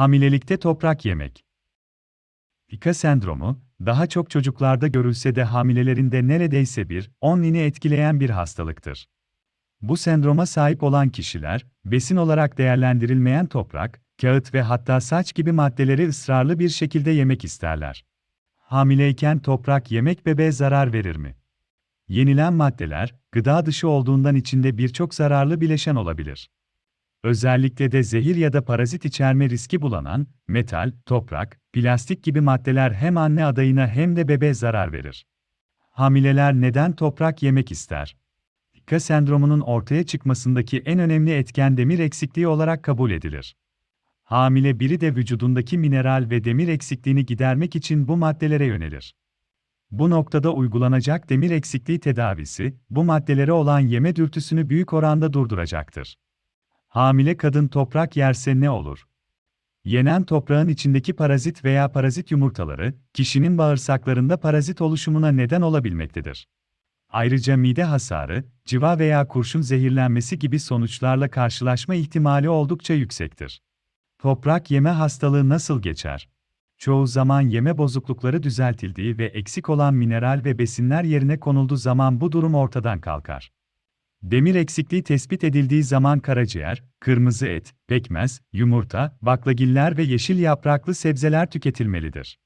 Hamilelikte toprak yemek. Pika sendromu, daha çok çocuklarda görülse de hamilelerinde neredeyse bir, 10 nini etkileyen bir hastalıktır. Bu sendroma sahip olan kişiler, besin olarak değerlendirilmeyen toprak, kağıt ve hatta saç gibi maddeleri ısrarlı bir şekilde yemek isterler. Hamileyken toprak yemek bebeğe zarar verir mi? Yenilen maddeler, gıda dışı olduğundan içinde birçok zararlı bileşen olabilir. Özellikle de zehir ya da parazit içerme riski bulanan, metal, toprak, plastik gibi maddeler hem anne adayına hem de bebeğe zarar verir. Hamileler neden toprak yemek ister? Pika sendromunun ortaya çıkmasındaki en önemli etken demir eksikliği olarak kabul edilir. Hamile biri de vücudundaki mineral ve demir eksikliğini gidermek için bu maddelere yönelir. Bu noktada uygulanacak demir eksikliği tedavisi, bu maddelere olan yeme dürtüsünü büyük oranda durduracaktır. Hamile kadın toprak yerse ne olur? Yenen toprağın içindeki parazit veya parazit yumurtaları, kişinin bağırsaklarında parazit oluşumuna neden olabilmektedir. Ayrıca mide hasarı, civa veya kurşun zehirlenmesi gibi sonuçlarla karşılaşma ihtimali oldukça yüksektir. Toprak yeme hastalığı nasıl geçer? Çoğu zaman yeme bozuklukları düzeltildiği ve eksik olan mineral ve besinler yerine konulduğu zaman bu durum ortadan kalkar. Demir eksikliği tespit edildiği zaman karaciğer, kırmızı et, pekmez, yumurta, baklagiller ve yeşil yapraklı sebzeler tüketilmelidir.